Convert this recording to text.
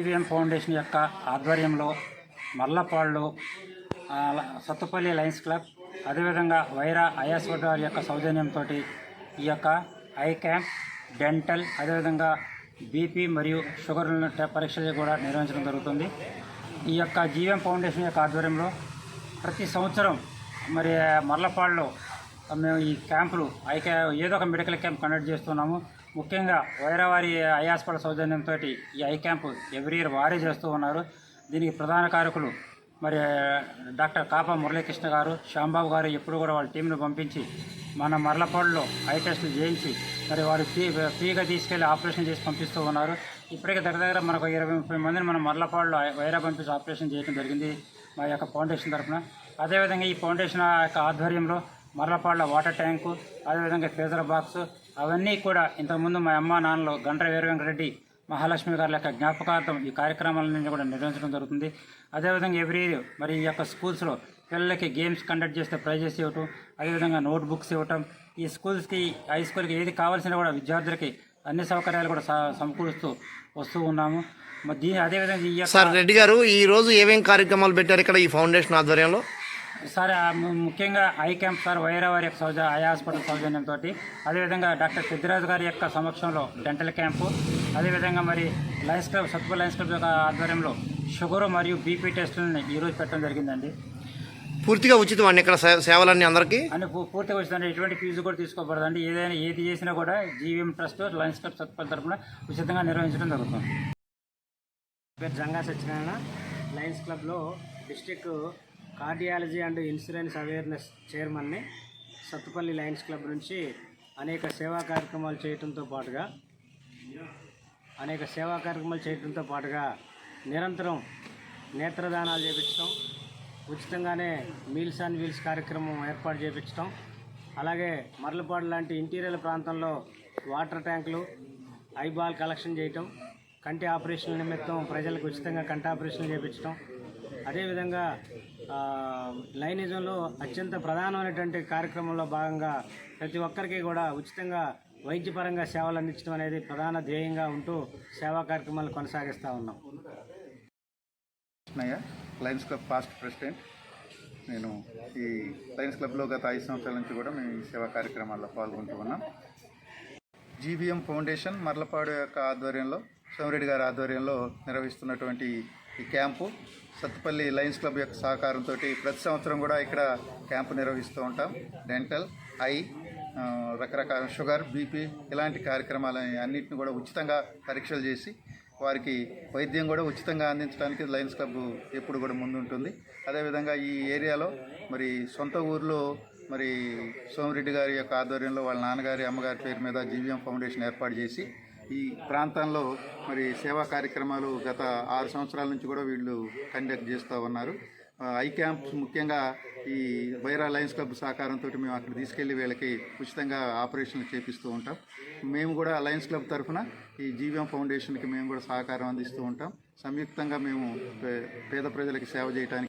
EVM foundation యొక్క ఆధ్వర్యంలో మల్లపాళ్ళు Sathupalli Lions club అదేవిధంగా వైరా ఐఎస్ వారి యొక్క సౌజన్యంతో ఈ యొక్క ఐ క్యాంప్ డెంటల్ అదేవిధంగా బీపీ మరియు షుగర్ పరీక్షలు కూడా నిర్వహించడం జరుగుతుంది. ఈ యొక్క జీవం ఫౌండేషన్ యొక్క ఆధ్వర్యంలో ప్రతి సంవత్సరం మరి మర్లపాడులో మేము ఈ క్యాంపులు ఐ క్యా ఏదో ఒక మెడికల్ క్యాంప్ కండక్ట్ చేస్తున్నాము. ముఖ్యంగా వైరావారి ఐ హాస్పిటల్ సౌజన్యంతో ఈ ఐ క్యాంపు ఎవ్రీ ఇయర్ వారే చేస్తూ ఉన్నారు. దీనికి ప్రధాన కారకులు మరి డాక్టర్ కాపా మురళీకృష్ణ గారు శ్యాంబాబు గారు ఎప్పుడు కూడా వాళ్ళ టీంను పంపించి మన మరలపాడులో ఐ టెస్టులు చేయించి మరి వారు ఫ్రీ ఫ్రీగా తీసుకెళ్ళి ఆపరేషన్ చేసి పంపిస్తూ ఉన్నారు. ఇప్పటికే దగ్గర దగ్గర మనకు ఇరవై ముప్పై మందిని మనం మరలపాడులో వైరా పంపించి ఆపరేషన్ చేయడం జరిగింది మా యొక్క ఫౌండేషన్ తరఫున. అదేవిధంగా ఈ ఫౌండేషన్ యొక్క ఆధ్వర్యంలో మర్లపాడుల వాటర్ ట్యాంకు అదేవిధంగా ఫ్రీజర్ బాక్స్ అవన్నీ కూడా ఇంతకుముందు మా అమ్మ నాన్నలు గండ్ర వీరవెంకరెడ్డి మహాలక్ష్మి గారి యొక్క జ్ఞాపకార్థం ఈ కార్యక్రమాలన్నీ కూడా నిర్వహించడం జరుగుతుంది. అదేవిధంగా ఎవ్రీ మరి ఈ యొక్క స్కూల్స్లో పిల్లలకి గేమ్స్ కండక్ట్ చేస్తే ప్రైజెస్ ఇవ్వటం అదేవిధంగా నోట్ బుక్స్ ఇవ్వటం ఈ స్కూల్స్కి హై స్కూల్కి ఏది కావాల్సిన కూడా విద్యార్థులకి అన్ని సౌకర్యాలు కూడా సమకూరుస్తూ వస్తూ ఉన్నాము. మరి దీని అదేవిధంగా సార్ రెడ్డి గారు ఈ రోజు ఏమేం కార్యక్రమాలు పెట్టారు ఇక్కడ ఈ ఫౌండేషన్ ఆధ్వర్యంలో? సార్ ముఖ్యంగా ఐ క్యాంప్ సార్ వైరావారి యొక్క సౌజ ఐ హాస్పిటల్ సౌజన్యంతో అదేవిధంగా డాక్టర్ సిద్ధిరాజు గారి యొక్క సమక్షంలో డెంటల్ క్యాంపు. అదేవిధంగా మరి Lions Club Sattupalli Lions Club యొక్క ఆధ్వర్యంలో షుగర్ మరియు బీపీ టెస్టులను ఈరోజు పెట్టడం జరిగిందండి. పూర్తిగా ఉచితం అండి ఇక్కడ సేవలన్నీ అందరికీ? అని పూ- పూర్తిగా వచ్చిందండి ఎటువంటి ఫీజు కూడా తీసుకోకూడదండి. ఏదైనా ఏది చేసినా కూడా G V M trust lions club Sathupalli తరఫున ఉచితంగా నిర్వహించడం జరుగుతుంది. పేరు జంగా సత్యనారాయణ. లయన్స్ క్లబ్లో district cardiology and insurance awareness చైర్మన్ని Sathupalli Lions club నుంచి అనేక సేవా కార్యక్రమాలు చేయడంతో పాటుగా అనేక సేవా కార్యక్రమాలు చేయడంతో పాటుగా నిరంతరం నేత్రదానాలు చేపించడం ఉచితంగానే మీల్స్ అండ్ వీల్స్ కార్యక్రమం ఏర్పాటు చేపించడం అలాగే మర్లపాడు లాంటి ఇంటీరియర్ ప్రాంతంలో వాటర్ ట్యాంకులు ఐబాల్ కలెక్షన్ చేయటం కంటి ఆపరేషన్ నిమిత్తం ప్రజలకు ఉచితంగా కంటి ఆపరేషన్ చేయించడం అదేవిధంగా లైనిజంలో అత్యంత ప్రధానమైనటువంటి కార్యక్రమంలో భాగంగా ప్రతి ఒక్కరికి కూడా ఉచితంగా వైద్యపరంగా సేవలు అందించడం అనేది ప్రధాన ధ్యేయంగా ఉంటూ సేవా కార్యక్రమాలు కొనసాగిస్తూ ఉన్నాం. Lions Club past president. నేను ఈ లయన్స్ క్లబ్లో గత ఐదు సంవత్సరాల నుంచి కూడా మేము ఈ సేవా కార్యక్రమాల్లో పాల్గొంటూ ఉన్నాం. జీబీఎం ఫౌండేషన్ మర్లపాడు యొక్క ఆధ్వర్యంలో సోమిరెడ్డి గారి ఆధ్వర్యంలో నిర్వహిస్తున్నటువంటి ఈ క్యాంపు సత్తుపల్లి లయన్స్ క్లబ్ యొక్క సహకారంతో ప్రతి సంవత్సరం కూడా ఇక్కడ క్యాంపు నిర్వహిస్తూ ఉంటాం. డెంటల్ ఐ రకరకాల షుగర్ బీపీ ఇలాంటి కార్యక్రమాలు అన్నింటిని కూడా ఉచితంగా పరీక్షలు చేసి వారికి వైద్యం కూడా ఉచితంగా అందించడానికి లయన్స్ క్లబ్ ఎప్పుడు కూడా ముందుంటుంది. అదేవిధంగా ఈ ఏరియాలో మరి సొంత ఊర్లో మరి సోమిరెడ్డి గారి యొక్క ఆధ్వర్యంలో వాళ్ళ నాన్నగారి అమ్మగారి పేరు మీద జీవీఎం ఫౌండేషన్ ఏర్పాటు చేసి ఈ ప్రాంతంలో మరి సేవా కార్యక్రమాలు గత ఆరు సంవత్సరాల నుంచి కూడా వీళ్ళు కండక్ట్ చేస్తూ ఉన్నారు. ఐ క్యాంప్స్ ముఖ్యంగా ఈ వైరా లయన్స్ క్లబ్ సహకారంతో మేము అక్కడ తీసుకెళ్ళి వీళ్ళకి ఉచితంగా ఆపరేషన్లు చేపిస్తూ ఉంటాం. మేము కూడా లయన్స్ క్లబ్ తరఫున ఈ జీవీఎం ఫౌండేషన్కి మేము కూడా సహకారం అందిస్తూ ఉంటాం. సంయుక్తంగా మేము పే- పేద ప్రజలకి సేవ చేయడానికి